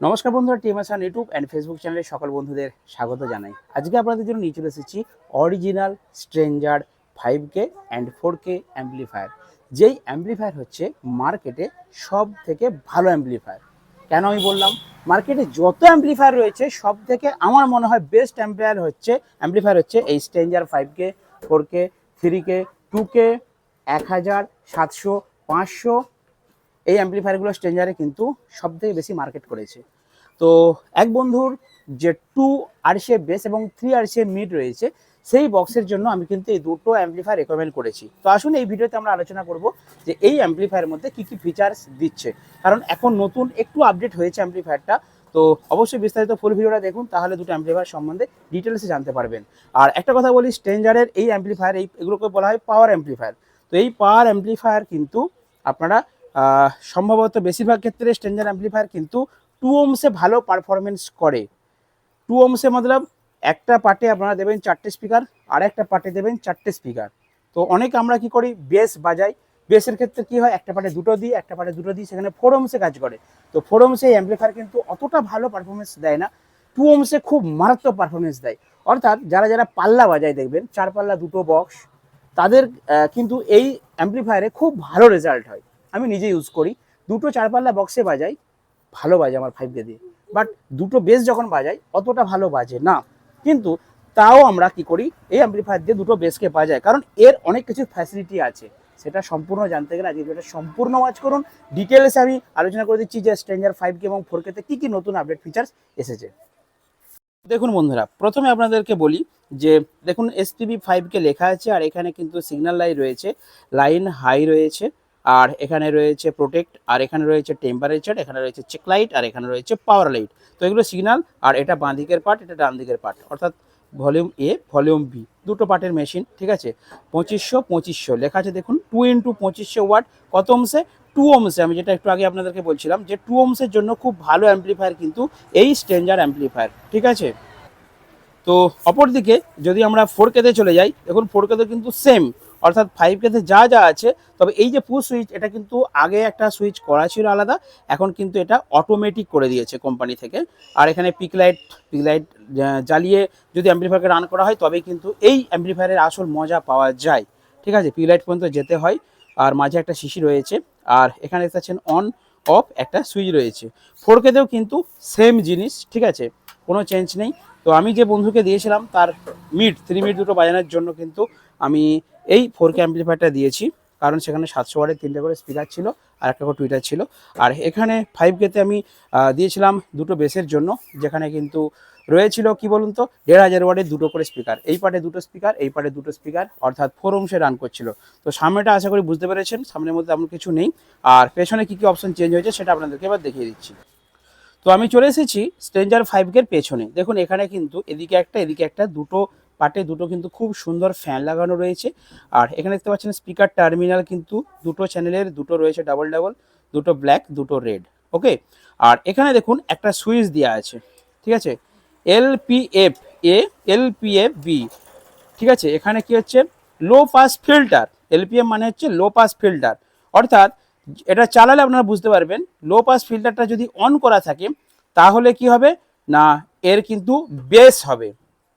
নমস্কার বন্ধুরা টিএমএসআন YouTube and Facebook চ্যানেলে সকল বন্ধুদের স্বাগত জানাই। আজকে আপনাদের জন্য নিয়ে চলে এসেছি original stranger five K and four K amplifier যেই অ্যাম্পলিফায়ার হচ্ছে মার্কেটে সব থেকে ভালো অ্যাম্পলিফায়ার কেন আমি বললাম? মার্কেটে যত অ্যাম্পলিফায়ার রয়েছে সব থেকে আমার মনে হয় বেস্ট অ্যাম্পলিফায়ার হচ্ছে অ্যাম্পলিফায়ার হচ্ছে এই stranger five K four K three K two K এক হাজার, সাতশো, পাঁচশো এই অ্যাম্পলিফায়ারগুলো স্ট্রেঞ্জারে কিন্তু সব থেকে বেশি মার্কেট করেছে। তো এক বন্ধুর যে টু আরসে বেস এবং থ্রি আরসে মিড রয়েছে, সেই বক্সের জন্য আমি কিন্তু এই দুটো অ্যাম্পলিফায়ার রেকমেন্ড করেছি। তো আসুন এই ভিডিওতে আমরা আলোচনা করব যে এই অ্যাম্পলিফায়ারের মধ্যে কী কী ফিচার্স দিচ্ছে। কারণ এখন নতুন একটু আপডেট হয়েছে অ্যাম্পলিফায়ারটা তো অবশ্যই বিস্তারিত ফুল ভিডিওটা দেখুন, তাহলে দুটো অ্যাম্পলিফায়ার সম্বন্ধে ডিটেলসে জানতে পারবেন। আর একটা কথা বলি স্ট্রেঞ্জারের এই অ্যাম্পলিফায়ার এই এগুলোকে বলা হয় পাওয়ার অ্যাম্পলিফায়ার তো এই পাওয়ার অ্যাম্পলিফায়ার কিন্তু আপনারা সম্ভবত বেশিরভাগ ক্ষেত্রে স্ট্রেঞ্জার অ্যাম্পলিফায়ার কিন্তু টু ওমসে ভালো পারফরমেন্স করে। টু ওমসে মতলব একটা পার্টে আপনারা দেবেন চারটে স্পিকার আর একটা পার্টে দেবেন চারটে স্পিকার তো অনেক আমরা কি করি বেস বাজাই। বেসের ক্ষেত্রে কি হয়, একটা পার্টে দুটো দিই, একটা পার্টে দুটো দিই, সেখানে ফোর ওমসে কাজ করে। তো ফোর ওমসে অ্যাম্পলিফায়ার কিন্তু অতটা ভালো পারফরমেন্স দেয় না টু ওমসে খুব মারাত্মক পারফরমেন্স দেয়। অর্থাৎ যারা যারা পাল্লা বাজায় দেখবেন, চার পাল্লা দুটো বক্স তাদের কিন্তু এই অ্যাম্পলিফায়ারে খুব ভালো রেজাল্ট হয়। আমি নিজে ইউজ করি। দুটো চারপাল্লা বক্সে বাজাই, ভালো বাজে আমার ফাইভ কে দিয়ে। বাট দুটো বেস যখন বাজাই, অতটা ভালো বাজে না। কিন্তু তাও আমরা কি করি, এই অ্যাম্পলিফায়ার দিয়ে দুটো বেসকে বাজাই। কারণ এর অনেক কিছু ফ্যাসিলিটি আছে। সেটা সম্পূর্ণ জানতে গেলে আজকে ভিডিওটা সম্পূর্ণ ওয়াচ করুন। ডিটেলসে আমি আলোচনা করে দিচ্ছি যে স্ট্রেঞ্জার ফাইভ কে এবং ফোর কেতে কী কী নতুন আপডেট ফিচার্স এসেছে। দেখুন বন্ধুরা, প্রথমে আপনাদেরকে বলি যে, দেখুন এস এসপিবি ফাইভকে লেখা আছে আর এখানে কিন্তু সিগন্যাল লাইন রয়েছে লাইন হাই রয়েছে। আর এখানে রয়েছে প্রোটেক্ট আর এখানে রয়েছে টেম্পারেচার এখানে রয়েছে চেক লাইট আর এখানে রয়েছে পাওয়ার লাইট তো এগুলো সিগন্যাল আর এটা বাঁ দিকের পার্ট এটা ডান দিকের পার্ট অর্থাৎ ভলিউম এ ভলিউম বি দুটো পার্টের মেশিন ঠিক আছে? পঁচিশশো পঁচিশশো। লেখা আছে দেখুন টু ইন্টু পঁচিশশো ওয়াট কত অংশে টু ওমসে আমি যেটা একটু আগে আপনাদেরকে বলছিলাম যে টু ওমসের জন্য খুব ভালো অ্যাম্পলিফায়ার কিন্তু এই স্ট্রেঞ্জার অ্যাম্পলিফায়ার ঠিক আছে? তো অপরদিকে যদি আমরা ফোর কেতে চলে যাই এখন ফোর কেতে কিন্তু সেম অর্থাৎ ফাইভ কেতে যা যা আছে, তবে এই যে পুশ সুইচ এটা কিন্তু আগে একটা সুইচ করা ছিল আলাদা, এখন কিন্তু এটা অটোমেটিক করে দিয়েছে কোম্পানি থেকে। আর এখানে পিক লাইট পিক লাইট জ্বালিয়ে যদি অ্যাম্পলিফায়ারকে রান করা হয় তবে কিন্তু এই অ্যাম্পলিফায়ারের আসল মজা পাওয়া যায়। ঠিক আছে? পিক লাইট পর্যন্ত যেতে হয়। আর মাঝে একটা শিশি রয়েছে। আর এখানে দেখতে পাচ্ছেন অন অফ একটা সুইচ রয়েছে। ফোর কেতেও কিন্তু সেম জিনিস, ঠিক আছে? কোনো চেঞ্জ নেই। তো আমি যে বন্ধুকে দিয়েছিলাম, তার মিড থ্রি মিড দুটো বাজানোর জন্য কিন্তু আমি এই ফোর কে দিয়েছি। কারণ সেখানে সাতশো ওয়ার্ডের তিনটে করে স্পিকার ছিল আর একটা করে টুইটার ছিল। আর এখানে ফাইভ কেতে আমি দিয়েছিলাম দুটো বেসের জন্য, যেখানে কিন্তু রয়েছিল, কি বলুন তো, দেড় হাজার ওয়ার্ডের দুটো করে স্পিকার এই পার্টে দুটো স্পিকার এই পার্টে দুটো স্পিকার অর্থাৎ ফোর অংশে রান করছিল। তো সামনেটা আশা করি বুঝতে পেরেছেন, সামনের মধ্যে এমন কিছু নেই। আর পেছনে কি কি অপশন চেঞ্জ হয়েছে সেটা আপনাদেরকে এবার দেখিয়ে দিচ্ছি। তো আমি চলে এসেছি স্ট্রেঞ্জার ফাইভ কের পেছনে। দেখুন, এখানে কিন্তু এদিকে একটা এদিকে একটা, দুটো পার্টে দুটো কিন্তু খুব সুন্দর ফ্যান লাগানো রয়েছে। আর এখানে দেখতে পাচ্ছেন স্পিকার টার্মিনাল কিন্তু দুটো চ্যানেলের দুটো রয়েছে ডাবল ডাবল দুটো ব্ল্যাক দুটো রেড ওকে আর এখানে দেখুন একটা সুইচ দেওয়া আছে, ঠিক আছে? এলপিএফ এ এলপিএফ বি ঠিক আছে? এখানে কি হচ্ছে? লো পাস ফিল্টার এলপিএম মানে হচ্ছে লো পাস ফিল্টার অর্থাৎ এটা চালালে আপনারা বুঝতে পারবেন লো পাস ফিল্টারটা যদি অন করা থাকে, তাহলে কি হবে? না, এর কিন্তু বেস হবে,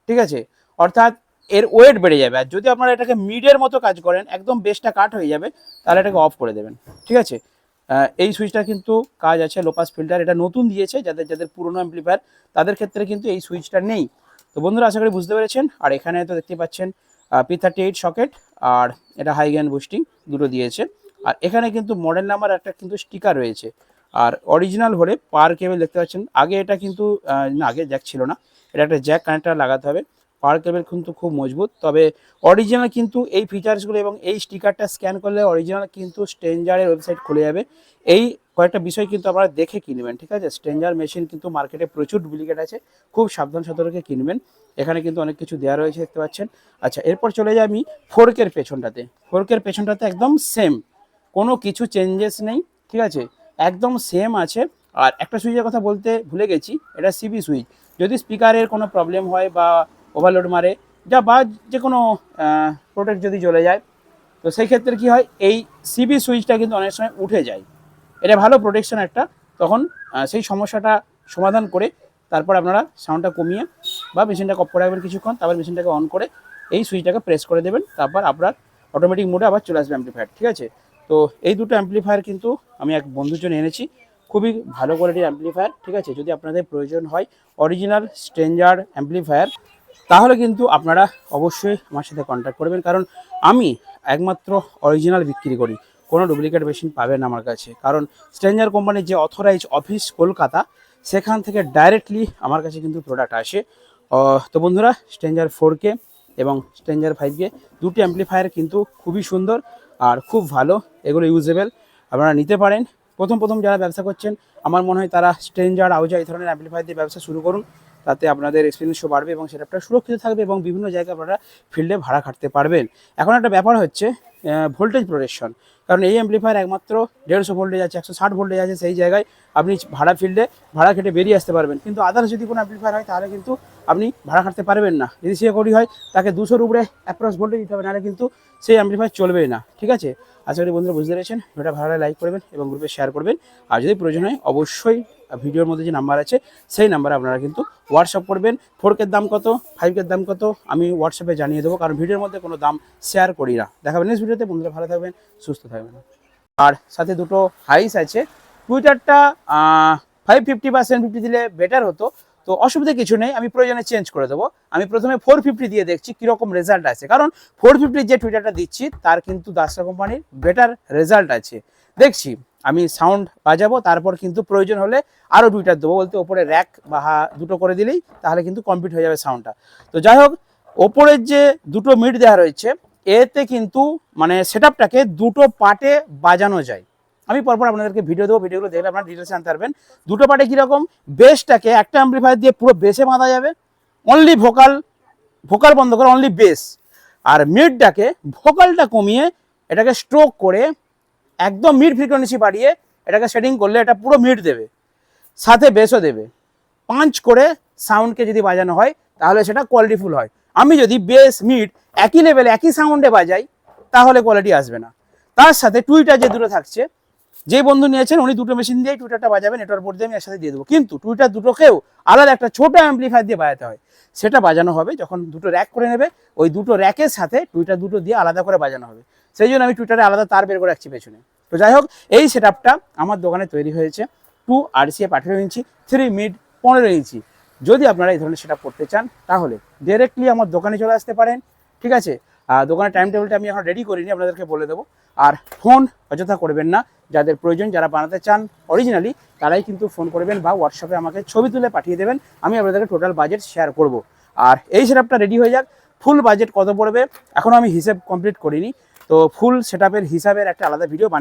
ঠিক আছে? অর্থাৎ এর ওয়েট বেড়ে যাবে। আর যদি আপনারা এটাকে মিডের মতো কাজ করেন, একদম বেসটা কাট হয়ে যাবে, তাহলে এটাকে অফ করে দেবেন, ঠিক আছে? এই সুইচটা কিন্তু কাজ আছে লোপাস ফিল্টার এটা নতুন দিয়েছে, যাদের যাদের পুরনো অ্যাম্পলিফায়ার তাদের ক্ষেত্রে কিন্তু এই সুইচটা নেই। তো বন্ধুরা, আশা করি বুঝতে পেরেছেন। আর এখানে তো দেখতে পাচ্ছেন পি থার্টি এইট সকেট আর এটা হাই গ্যান বুস্টিং দুটো দিয়েছে। আর এখানে কিন্তু মডেল নাম্বার একটা কিন্তু স্টিকার রয়েছে। আর অরিজিনাল হলে পার কেবল দেখতে পাচ্ছেন। আগে এটা কিন্তু না, আগে জ্যাক ছিল না। এটা একটা জ্যাক কানেক্টার লাগাতে হবে। পাওয়ার কেবল কিন্তু খুব মজবুত। তবে অরিজিনাল কিন্তু এই ফিচার্সগুলো এবং এই স্টিকারটা স্ক্যান করলে অরিজিনাল কিন্তু স্ট্রেঞ্জারের ওয়েবসাইট খুলে যাবে। এই কয়েকটা বিষয় কিন্তু আপনারা দেখে কিনবেন, ঠিক আছে? স্ট্রেঞ্জার মেশিন কিন্তু মার্কেটে প্রচুর ডুপ্লিকেট আছে। খুব সাবধান সতর্কে কিনবেন। এখানে কিন্তু অনেক কিছু দেওয়া রয়েছে, দেখতে পাচ্ছেন। আচ্ছা এরপর চলে যাই আমি ফোরকের পেছনটাতে। ফোরকের পেছনটাতে একদম সেম কোনো কিছু চেঞ্জেস নেই, ঠিক আছে? একদম সেম আছে। আর একটা সুইচের কথা বলতে ভুলে গেছি, এটা সিবি সুইচ যদি স্পিকারের কোনো প্রবলেম হয় বা ওভারলোড মারে, যা বা যে কোনো প্রোটেক্ট যদি জ্বলে যায়, তো সেই ক্ষেত্রে কি হয়, এই সিবি সুইচটা কিন্তু অনেক সময় উঠে যায়। এটা ভালো প্রোটেকশন একটা। তখন সেই সমস্যাটা সমাধান করে তারপর আপনারা সাউন্ডটা কমিয়ে বা মেশিনটাকে অফ করে রাখবেন কিছুক্ষণ, তারপর মেশিনটাকে অন করে এই সুইচটাকে প্রেস করে দেবেন, তারপর আপনার অটোমেটিক মোডে আবার চলে আসবে অ্যাম্পলিফায়ার ঠিক আছে? তো এই দুটো অ্যাম্পলিফায়ার কিন্তু আমি এক বন্ধুর জন্য এনেছি। খুবই ভালো কোয়ালিটির অ্যাম্পলিফায়ার ঠিক আছে? যদি আপনাদের প্রয়োজন হয় অরিজিনাল স্ট্রেঞ্জার অ্যাম্পলিফায়ার তাহলে কিন্তু আপনারা অবশ্যই আমার সাথে কন্ট্যাক্ট করবেন। কারণ আমি একমাত্র অরিজিনাল বিক্রি করি, কোনো ডুপ্লিকেট মেশিন পাবেন না আমার কাছে। কারণ স্ট্রেঞ্জার কোম্পানির যে অথরাইজ অফিস কলকাতা, সেখান থেকে ডাইরেক্টলি আমার কাছে কিন্তু প্রোডাক্ট আসে। তো বন্ধুরা স্ট্রেঞ্জার ফোর কে এবং স্ট্রেঞ্জার ফাইভ কে দুটি অ্যাম্পলিফায়ার কিন্তু খুবই সুন্দর। আর খুব ভালো, এগুলো ইউজেবেল আপনারা নিতে পারেন। প্রথম প্রথম যারা ব্যবসা করছেন, আমার মনে হয় তারা স্ট্রেঞ্জার আউজা এই ধরনের অ্যাম্পলিফায়ার দিয়ে ব্যবসা শুরু করুন। তাতে আপনাদের এক্সপিরিয়েন্সও বাড়বে এবং সেটা সুরক্ষিত থাকবে এবং বিভিন্ন জায়গায় আপনারা ফিল্ডে ভাড়া খাটতে পারবেন। এখন একটা ব্যাপার হচ্ছে ভোল্টেজ প্রোটেকশন কারণ এই অ্যাম্পলিফায়ার একমাত্র দেড়শো ভোল্টেজ আছে, একশো ষাট ভোল্টেজ আছে সেই জায়গায় আপনি ভাড়া ফিল্ডে ভাড়া খেটে বেরিয়ে আসতে পারবেন। কিন্তু আদার্স যদি কোনো অ্যাম্পলিফায়ার হয়, তাহলে কিন্তু আপনি ভাড়া খাটতে পারবেন না। যদি সে করি হয়, তাকে দুশোর উপরে অ্যাপ্রক্স ভোল্টেজ দিতে হবে, নাহলে কিন্তু সেই অ্যাম্পলিফায়ার চলবেই না। ঠিক আছে? আশা করি বন্ধুরা বুঝতে পেরেছেন। ভিডিওটা ভালো লাইক করবেন এবং গ্রুপে শেয়ার করবেন। আর যদি প্রয়োজন হয়, অবশ্যই ভিডিওর মধ্যে যে নাম্বার আছে, সেই নাম্বারে আপনারা কিন্তু হোয়াটসঅ্যাপ করবেন। ফোর কের দাম কত ফাইভ কের দাম কত, আমি হোয়াটসঅ্যাপে জানিয়ে দেবো। কারণ ভিডিওর মধ্যে কোনো দাম শেয়ার করি না। দেখাবেন নেক্সট ভিডিওতে বন্ধুরা ভালো থাকবেন, সুস্থ থাকবেন। আর সাথে দুটো হাইস আছে। টুইটারটা ফাইভ ফিফটি সেভেন ফিফটি দিলে বেটার হতো। তো অসুবিধা কিছু নেই, আমি প্রয়োজনে চেঞ্জ করে দেবো। আমি প্রথমে ফোর ফিফটি দিয়ে দেখছি কীরকম রেজাল্ট আছে। কারণ ফোর ফিফটির যে টুইটারটা দিচ্ছি, তার কিন্তু দাসরা কোম্পানির বেটার রেজাল্ট আছে। দেখছি, আমি সাউন্ড বাজাবো, তারপর কিন্তু প্রয়োজন হলে আরও টুইটার দেবো। বলতে ওপরে র্যাক বা হা- দুটো করে দিলেই তাহলে কিন্তু কমপ্লিট হয়ে যাবে সাউন্ডটা তো যাই হোক, ওপরের যে দুটো মিট দেওয়া রয়েছে, এতে কিন্তু মানে সেট দুটো পার্টে বাজানো যায়। আমি পরপর আপনাদেরকে ভিডিও দেবো ভিডিওগুলো দেখলে আপনারা ডিটেলস জানতে পারবেন। দুটো পার্টে কীরকম বেসটাকে একটা অ্যাম্পলিফায়ার দিয়ে পুরো বেসে বাঁধা যাবে। অনলি ভোকাল ভোকাল বন্ধ করে অনলি বেস আর মিডটাকে ভোকালটা কমিয়ে এটাকে স্ট্রোক করে একদম মিড ফ্রিকোয়েন্সি বাড়িয়ে এটাকে সেটিং করলে এটা পুরো মিড দেবে। সাথে বেসও দেবে। পাঞ্চ করে সাউন্ডকে যদি বাজানো হয়, তাহলে সেটা কোয়ালিটিফুল হয়। আমি যদি বেস মিড একই লেভেলে একই সাউন্ডে বাজাই, তাহলে কোয়ালিটি আসবে না। তার সাথে টুইটার যে দুটো থাকছে যে বন্ধু নিয়েছেন, উনি দুটো মেশিন দিয়ে টুইটারটা বাজাবে নেটওয়ার্ক বোর্ড দিয়ে আমি একসাথে দিয়ে দেবো। কিন্তু টুইটার দুটোকেও আলাদা একটা ছোট অ্যাম্পলিফায়ার দিয়ে বাজাতে হয়। সেটা বাজানো হবে যখন দুটো র্যাক করে নেবে, ওই দুটো র্যাকের সাথে টুইটার দুটো দিয়ে আলাদা করে বাজানো হবে। সেই জন্য আমি টুইটারে আলাদা তার বের করে রাখছি পেছনে। তো যাই হোক, এই সেট আমার দোকানে তৈরি হয়েছে টু আর আরসিএফ আঠেরো ইঞ্চি থ্রি মিড পনেরো ইঞ্চি। যদি আপনারা এই ধরনের সেট করতে চান, তাহলে ডিরেক্টলি আমার দোকানে চলে আসতে পারেন। ঠিক আছে? দোকানের টাইম টেবিলটা আমি এখন রেডি করিনি, আপনাদেরকে বলে দেবো। আর ফোন অযথা করবেন না। যাদের প্রয়োজন, যারা বানাতে চান অরিজিনালি তারাই কিন্তু ফোন করবেন বা হোয়াটসঅ্যাপে আমাকে ছবি তুলে পাঠিয়ে দেবেন। আমি আপনাদেরকে টোটাল বাজেট শেয়ার করব। আর এই সেটআপটা রেডি হয়ে যাক। ফুল বাজেট কত পড়বে? এখনও আমি হিসেব কমপ্লিট করিনি। তো ফুল সেটআপের হিসাবের একটা আলাদা ভিডিও বানিয়ে